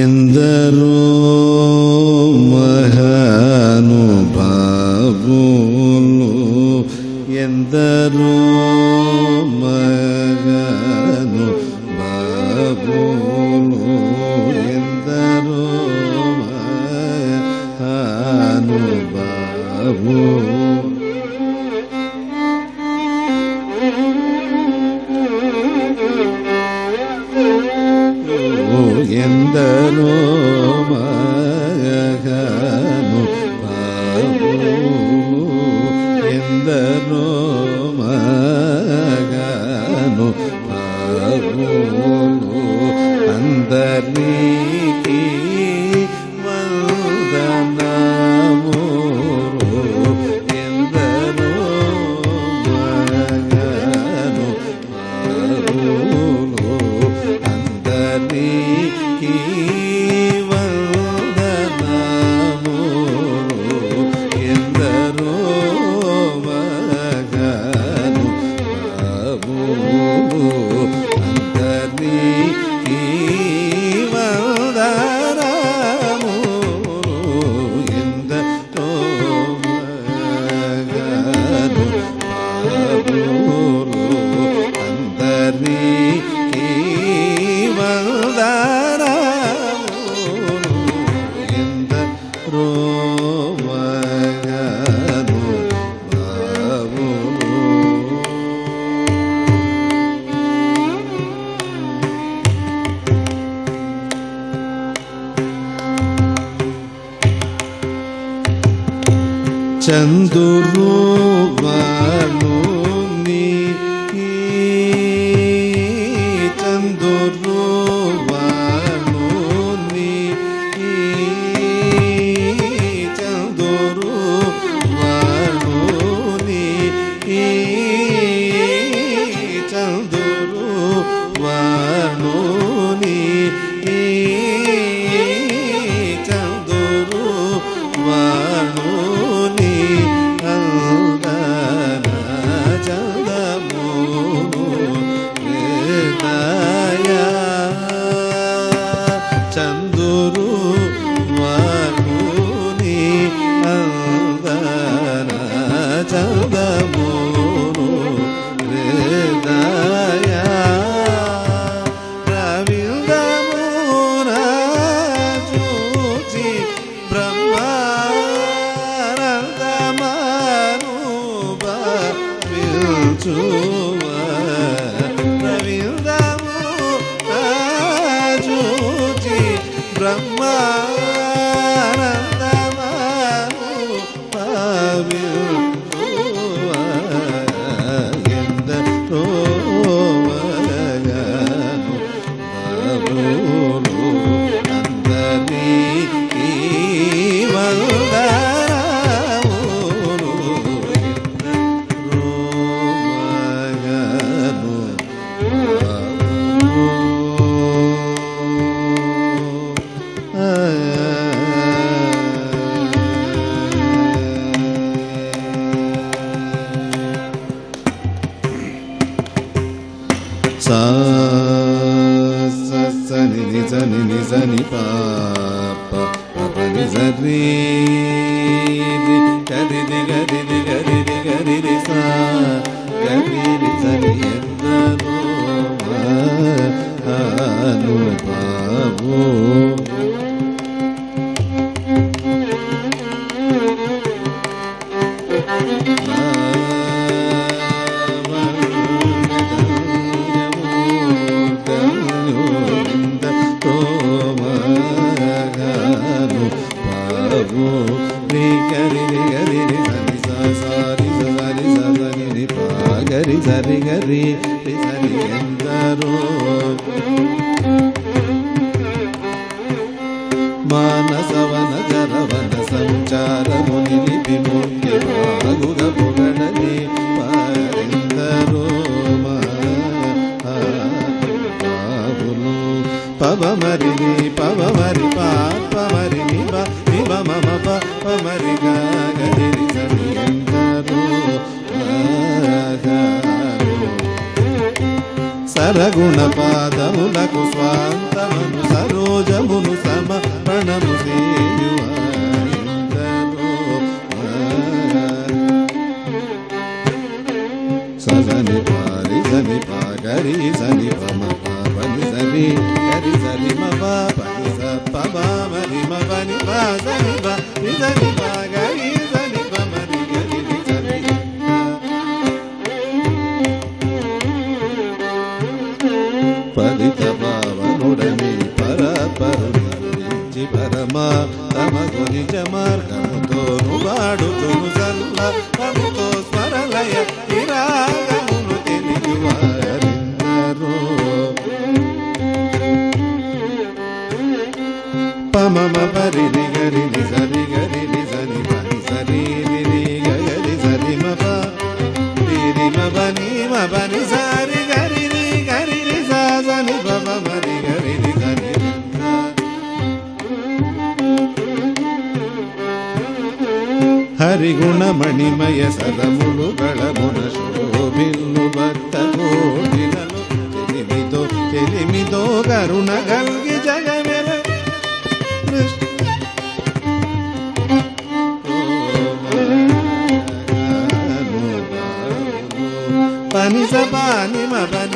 ಎಂದರು durur పవమరిని పవమరి పాపమరిని వివ మమ పమరి గరి సరగుణ పాదములకు స్వాంతమును సరోజమును సమర్పణము సేయువారెందరో. సని పారి సని పాగరి సని పమ ri ri za ri ma ba ba ri za pa ba ma ri ma ba ni ba za ri ba ri za ri ba ga ri మమ పరి గరి ని సరి గరి ని సని పని సరి ని గరి సరి మప రి మప ని సరి గరి ని గరి ని సా సని పమ మరి గరి ని సని రి సా. హరిగుణమణిమయ సదములు గళమున శోభిల్లు భక్త కోటినలు తెలిమితో తెలిమితో కరుణ గల్గి పని స పాని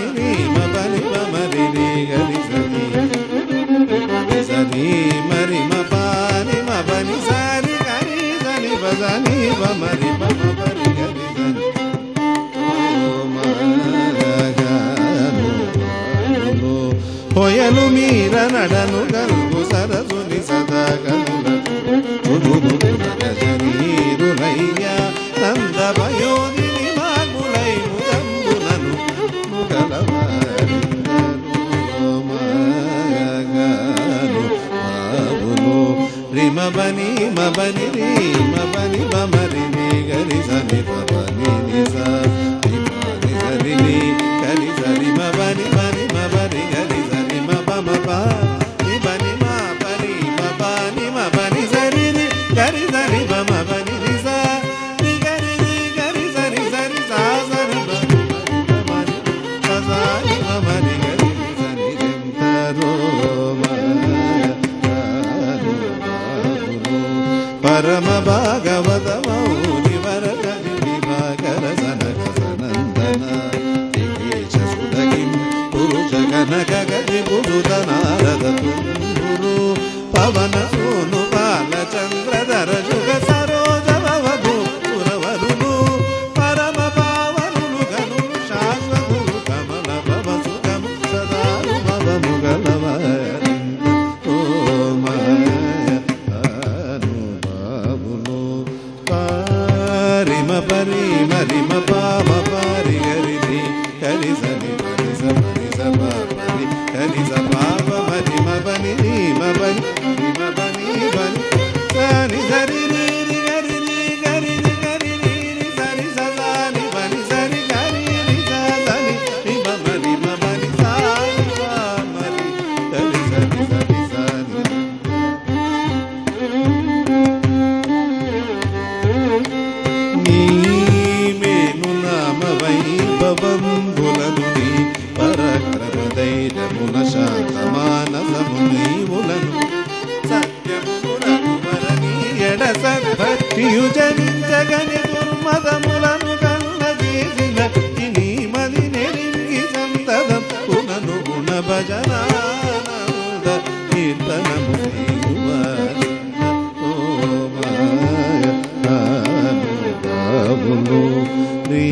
మబని మబని సరి రి గరి సరి బమ బని ని సా ని గరి రి గరి సరి సరి సా సరి బ. మని స సా ని మబని గరి రి సని రెంతరో పరమ భాగవత మౌని వరకరి విభాకర సనక సనందన. దిగేశ సుదగిం పురుష కనక గజి పురుత నారద. తుంగురు పవన సోను బాలచంద్రధర శుగ సరోజ భవదు పురవరులు పరమ పావనులు గను శాశ్వతులు కమల భవ సుఖము సదారు భవము గలవారింద ఓ సద్భక్తియు జనించగని దుర్మదములను కన్న చేసిన నీ మది నెరింగి సంతదం పునను గుణ భజనానంద కీర్తనము నీ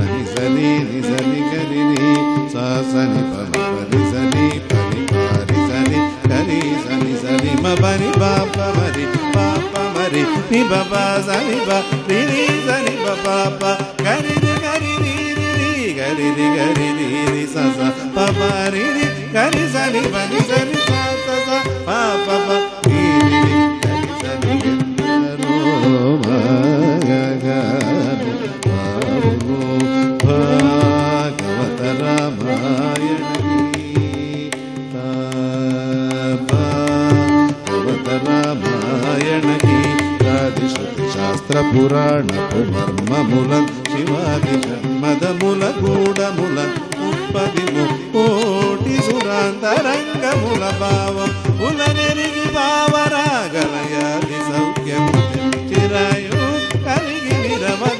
అని సని ని సని గరి సా సని పమ పరి సని పరి పారి సని కరి సని సని మ పని మరి ni ba ba sa ni ba ni ni sa ni ba ba ba ga ni ni ga ni ni ni ni ga ni ni ga ni ni ni sa sa. Pa pa ni ni ga ni sa ni ba ni sa ni sa. Sa sa pa pa pa అంతరంగముల భావం పులనెరిగి భావరాగలయాది సౌఖ్యము చిరాయు కలిగి నిరవద